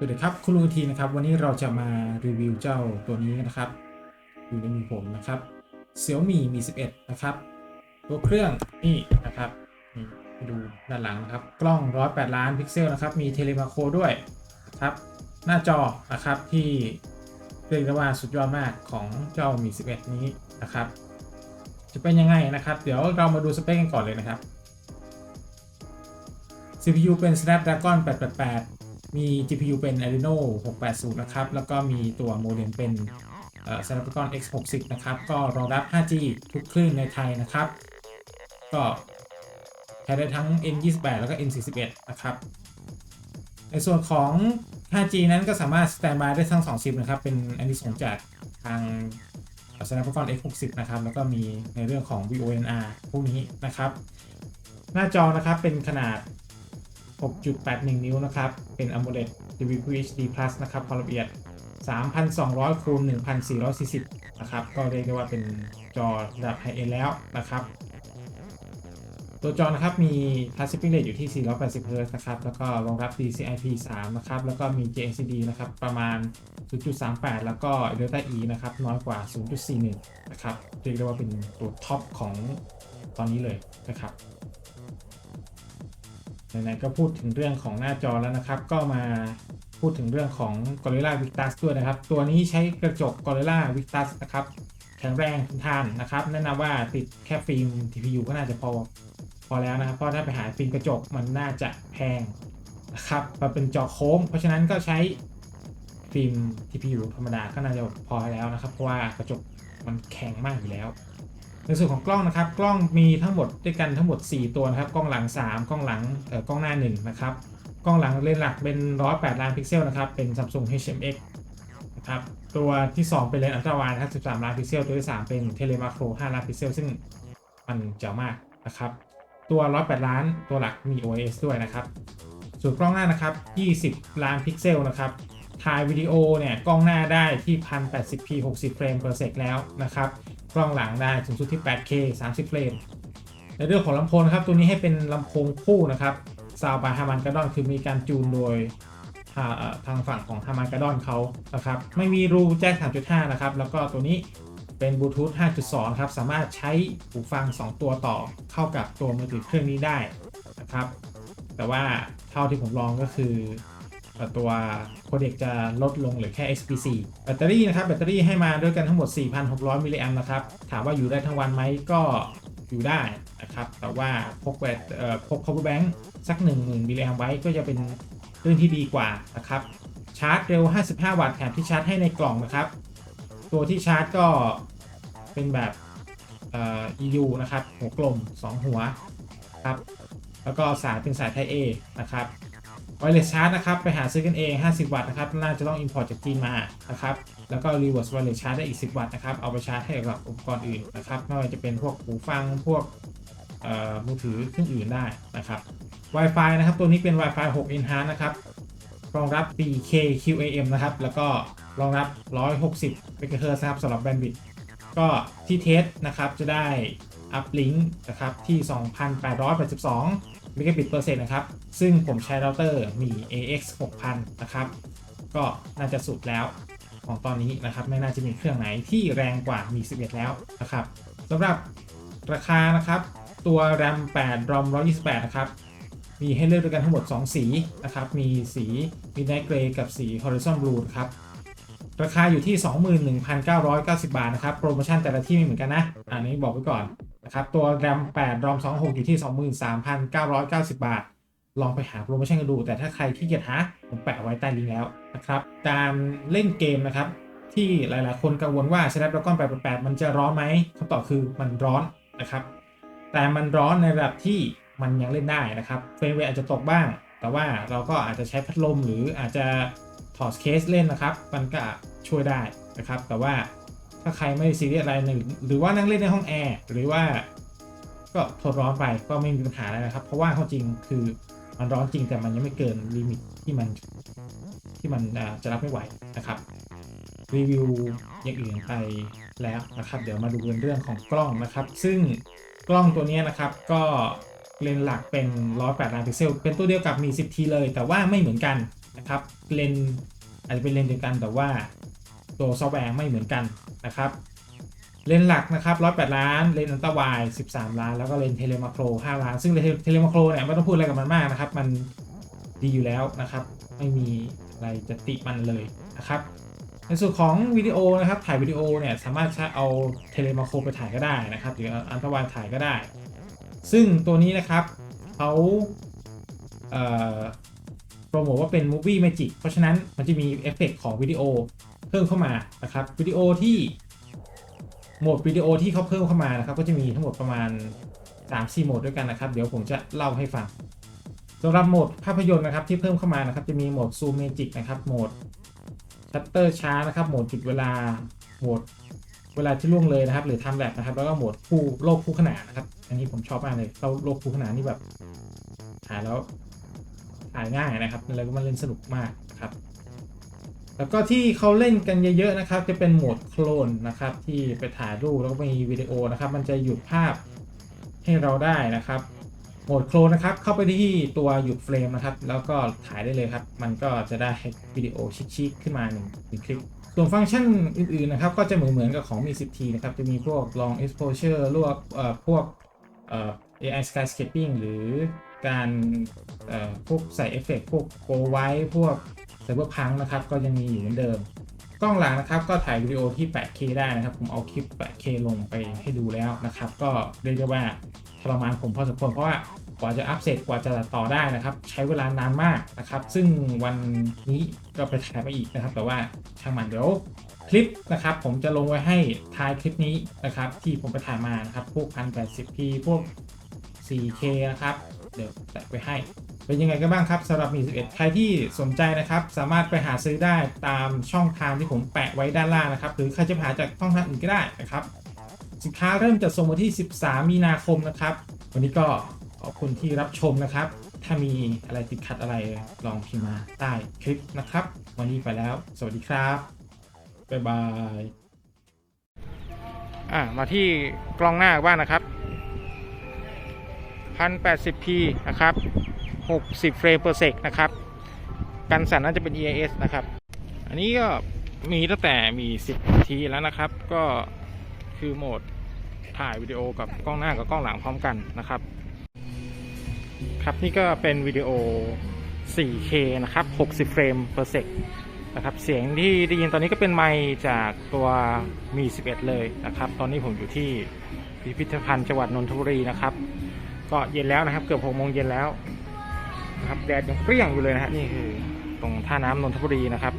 สวัสดีครับคุณลุงทีนะครับวันนี้เราจะมารีวิวเจ้าตัวนี้นะครับอยู่ในมือผมนะครับ Xiaomi Mi 11 นะครับ ตัวเครื่องนี่นะครับนี่ดูด้านหลังนะครับ กล้อง 108 ล้านพิกเซลนะครับ มีเทเลมาโคด้วยนะครับ หน้าจอนะครับที่เรียกได้ว่าสุดยอดมากของเจ้า Mi 11 นี้นะครับ จะเป็นยังไงนะครับ เดี๋ยวเรามาดูสเปคกันก่อนเลยนะครับ CPU เป็น Snapdragon 888 มี GPU เป็น Adreno 680 นะครับ แล้วก็มีตัวโมเด็มเป็น Snapdragon X60 นะครับ ก็รองรับ 5G ทุกคลื่นในไทยนะครับ ก็ใช้ได้ทั้ง N28 แล้วก็ N41 นะครับ ในส่วนของ 5G นั้นก็สามารถ standby ได้ทั้ง 2 ซิมนะครับ เป็นอันที่ส่งจากทาง Snapdragon X60 นะครับ แล้วก็มีในเรื่องของ VONR พวกนี้นะครับ หน้าจอนะครับเป็นขนาด 6.81 นิ้วนะครับ เป็น AMOLED WQHD Plus นะครับ ความละเอียด 3,200คูณ1,440 นะครับ ก็เรียกได้ว่าเป็นจอระดับไฮเอ็นแล้วนะครับ ตัวจอนะครับ มี touch refresh rate อยู่ที่ 480 Hz นะครับ แล้วก็รองรับ DCI-P 3นะครับ แล้วก็มี JCD นะครับ ประมาณ 0.38 แล้วก็ Delta E นะครับ น้อยกว่า 0.41 นะครับ เรียกได้ว่าเป็นตัวท็อปของตอนนี้เลยนะครับ ไหนๆก็พูดถึงเรื่องของหน้าจอแล้วนะครับ ก็มาพูดถึงเรื่องของ Gorilla Victus ด้วยนะครับ ตัวนี้ใช้กระจก Gorilla Victus นะครับ แข็งแรงทนทานนะครับ แนะนำว่าติดแค่ฟิล์ม TPU ก็น่าจะพอพอแล้วนะครับ เพราะถ้าไปหาฟิล์มกระจกมันน่าจะแพงนะครับมันเป็นจอโค้ง เพราะฉะนั้นก็ใช้ฟิล์ม TPU ธรรมดาก็น่าจะพอแล้วนะครับ เพราะว่ากระจกมันแข็งมากอยู่แล้ว ในส่วนของกล้องนะครับ กล้องมีทั้งหมดด้วยกันทั้งหมด 4 ตัวนะครับ กล้องหลัง 3 กล้องหลังเอ่อกล้องหน้า1นะครับ กล้องหลังเลนส์หลักเป็น 108 ล้านพิกเซลนะครับ เป็น Samsung HMX นะครับ ตัวที่ 2 เป็นเลนส์อัลตราไวด์นะครับ13 ล้านพิกเซล ตัวที่ 3 เป็นเทเลมาโคร5ล้านพิกเซล ซึ่งมันเจ๋งมากนะครับ ตัว 108 ล้านตัวหลักมี OIS ด้วยนะครับ ส่วนกล้องหน้านะครับ 20 ล้านพิกเซลนะครับ ถ่ายวิดีโอเนี่ยกล้องหน้าได้ที่ 1080p 60 เฟรม per sec แล้วนะครับ กล้องหลังได้สูงสุดที่ 8K 30 เฟรม ในเรื่องของลำโพงนะครับ ตัวนี้ให้เป็นลำโพงคู่นะครับซาวบาฮามันกาดอนคือมีการจูนโดยทาทางฝั่งของฮามันกาดอนเขานะครับ ไม่มีรูแจ็ค3.5 นะครับ แล้วก็ตัวนี้เป็นบลูทูธ 5.2 ครับ สามารถใช้หูฟัง 2 ตัวต่อเข้ากับตัวมือถือเครื่องนี้ได้นะครับ แต่ว่าเท่าที่ผมลองก็คือ ตัวโคเด็กจะลดลงหลือแค่ SPC แบตเตอรี่นะครับแบตเตอรี่ให้มาด้วยกันทั้งหมด 4,600 มิลลิแอมป์นะครับ ถามว่าอยู่ได้ทั้งวันไหมก็อยู่ได้นะครับ แต่ว่าพกแบตเอ่อพก power bank สัก 10,000มิลลิแอมป์ไว้ก็จะเป็นเรื่องที่ดีกว่านะครับ ชาร์จเร็ว 55 วัตต์แถมที่ชาร์จให้ในกล่องนะครับ ตัวที่ชาร์จก็เป็นแบบเอ่อ EU นะครับ หัวกลม 2 หัวครับ แล้วก็สายเป็นสาย Type A นะครับ ไวเลสชาร์จนะครับ ไปหาซื้อกันเอง 50 วัตต์นะครับน่าจะต้อง import จากจีนมานะครับ แล้วก็ reverse wireless charge ได้อีก 10 วัตต์นะครับ เอาไปชาร์จให้กับอุปกรณ์อื่นนะครับไม่ว่าจะเป็นพวกหูฟังพวกมือถือเครื่องอื่นได้นะครับ Wi-Fi นะครับ ตัวนี้เป็น Wi-Fi 6 Enhance นะครับรองรับ 4K QAM นะครับ แล้วก็รองรับ 160 MHz นะครับสำหรับแบนด์วิดต์ก็ที่เทสนะครับจะได้อัพลิงก์นะครับที่ 2,882 เมกะบิตเปอร์เซ็นต์นะครับ ซึ่งผมใช้เราเตอร์มี AX 6000 นะครับ ก็น่าจะสุดแล้วของตอนนี้นะครับ ไม่น่าจะมีเครื่องไหนที่แรงกว่ามี 11 แล้วนะครับสำหรับราคานะครับตัว RAM 8 ROM 128 นะครับ มีให้เลือกด้วยกันทั้งหมด 2 สีนะครับ มีสี Midnight Gray กับสี Horizon Blue ครับ ราคาอยู่ที่ 21,990 บาทนะครับ โปรโมชั่นแต่ละที่ไม่เหมือนกันนะ อันนี้บอกไว้ก่อน นะครับตัว RAM 8 ROM 26 อยู่ที่ 23,990 บาท ลองไปหาโปรโมชั่นกันดู แต่ถ้าใครที่เกียจหาผมแปะไว้ใต้ลิงก์แล้วนะครับการเล่นเกมนะครับ ที่หลายๆ คนกังวลว่า Snapdragon 888 มันจะร้อนไหมคำตอบคือมันร้อนนะครับ แต่มันร้อนในระดับที่มันยังเล่นได้นะครับเฟรมเรทอาจจะตกบ้าง แต่ว่าเราก็อาจจะใช้พัดลมหรืออาจจะถอดเคสเล่นนะครับ มันก็ช่วยได้นะครับ แต่ว่า ถ้าใครไม่ซีเรียสอะไรหนึ่งหรือว่านั่งเล่นในห้องแอร์หรือว่าก็ทนร้อนไปก็ไม่มีปัญหาอะไรนะครับ เพราะว่าข้อจริงคือมันร้อนจริงแต่มันยังไม่เกินลิมิตที่มันที่มันจะรับไม่ไหวนะครับรีวิวอย่างอื่นไปแล้วนะครับ เดี๋ยวมาดูเรื่องของกล้องนะครับ ซึ่งกล้องตัวนี้นะครับก็เลนส์หลักเป็น 108 ล้านพิกเซล เป็นตัวเดียวกับมี 10T เลย แต่ว่าไม่เหมือนกันนะครับเลนส์อาจจะเป็นเลนส์เดียวกันแต่ว่าตัวซอฟต์แวร์ไม่เหมือนกัน นะครับเลนหลักนะครับ108 ล้าน เลนอัลตร้าไวด์13 ล้าน แล้วก็เลนเทเลมาโคร5ล้าน ซึ่งเลนเทเลมาโครเนี่ยไม่ต้องพูดอะไรกับมันมากนะครับ มันดีอยู่แล้วนะครับ ไม่มีอะไรจะติมันเลยนะครับ ในส่วนของวิดีโอนะครับถ่ายวิดีโอเนี่ยสามารถใช้เอาเทเลมาโครไปถ่ายก็ได้นะครับหรืออัลตร้าไวด์ถ่ายก็ได้ ซึ่งตัวนี้นะครับเขาเโปรโมทว่าเป็น Movie Magic เพราะฉะนั้นมันจะมีเอฟเฟกต์ของวิดีโอ เพิ่มเข้ามานะครับวิดีโอที่โหมดวิดีโอที่เขาเพิ่มเข้ามานะครับ ก็จะมีทั้งหมดประมาณ3-4โหมดด้วยกันนะครับ เดี๋ยวผมจะเล่าให้ฟังสำหรับโหมดภาพยนตร์นะครับที่เพิ่มเข้ามานะครับ จะมีโหมด Zoom Magic นะครับโหมดชัตเตอร์ช้านะครับโหมดจุดเวลาโหมดเวลาที่ล่วงเลยนะครับ หรือ Time Lapse นะครับ แล้วก็โหมดคู่โลกคู่ขนานนะครับ อันนี้ผมชอบมากเลยเราโลกคู่ขนานนี่แบบถ่ายแล้วถ่ายง่ายนะครับแล้วก็มันเล่นสนุกมากครับ แล้วก็ที่เขาเล่นกันเยอะๆนะครับ จะเป็นโหมดโคลนนะครับ ที่ไปถ่ายรูปแล้วก็มีวิดีโอนะครับ มันจะหยุดภาพให้เราได้นะครับ โหมดโคลนนะครับ เข้าไปที่ตัวหยุดเฟรมนะครับ แล้วก็ถ่ายได้เลยครับ มันก็จะได้วิดีโอชิคๆขึ้นมาหนึ่งคลิป ส่วนฟังก์ชันอื่นๆนะครับ ก็จะเหมือนเหมือนๆกับของมี 10T นะครับ จะมีพวก long exposure ลวกเอ่อพวกเอ่อ AI skyscraping หรือการเอ่อพวกใส่เอฟเฟกต์พวก go white พวก cyber punk นะครับก็ยังมีอยู่เหมือนเดิม กล้องหลังนะครับก็ถ่ายวิดีโอที่ 8K ได้นะครับ ผมเอาคลิป 8K ลงไปให้ดูแล้วนะครับ ก็เรียกได้ว่าทรมานผมพอสมควรเพราะว่ากว่าจะอัพเสร็จกว่าจะตัดต่อได้นะครับ ใช้เวลานานมากนะครับ ซึ่งวันนี้ก็ไปถ่ายมาอีกนะครับ แต่ว่าช่างมันเดี๋ยวคลิปนะครับ ผมจะลงไว้ให้ท้ายคลิปนี้นะครับ ที่ผมไปถ่ายมานะครับพวก 1080p พวก 4K นะครับ เดี๋ยวแตะไว้ให้ เป็นยังไงกันบ้างครับสำหรับมี11 ใครที่สนใจนะครับ สามารถไปหาซื้อได้ตามช่องทางที่ผมแปะไว้ด้านล่างนะครับ หรือใครจะหาจากช่องทางอื่นก็ได้นะครับ สินค้าเริ่มจัดส่งวันที่ 13 มีนาคมนะครับ วันนี้ก็ขอบคุณที่รับชมนะครับ ถ้ามีอะไรติดขัดอะไรลองพิมพ์มาใต้คลิปนะครับ วันนี้ไปแล้ว สวัสดีครับ บ๊ายบายอ่ามาที่กล้องหน้าบ้างนะครับ 1080p นะครับ 60 เฟรม per sec นะครับ กันสั่นน่าจะเป็น EIS นะครับ อันนี้ก็มีตั้งแต่มี 10 ทีแล้วนะครับ ก็คือโหมดถ่ายวิดีโอกับกล้องหน้ากับกล้องหลังพร้อมกันนะครับ ครับนี่ก็เป็นวิดีโอ 4K นะครับ 60 เฟรม per sec นะครับ เสียงที่ได้ยินตอนนี้ก็เป็นไมค์จากตัวมี 11 เลยนะครับ ตอนนี้ผมอยู่ที่พิพิธภัณฑ์จังหวัดนนทบุรีนะครับ ก็เย็นแล้วนะครับ เกือบ6โมงเย็นแล้ว นะครับแดดยังเปรี้ยงอยู่เลยนะฮะนี่คือตรงท่าน้ำนนทบุรีนะครับ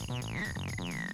Yeah.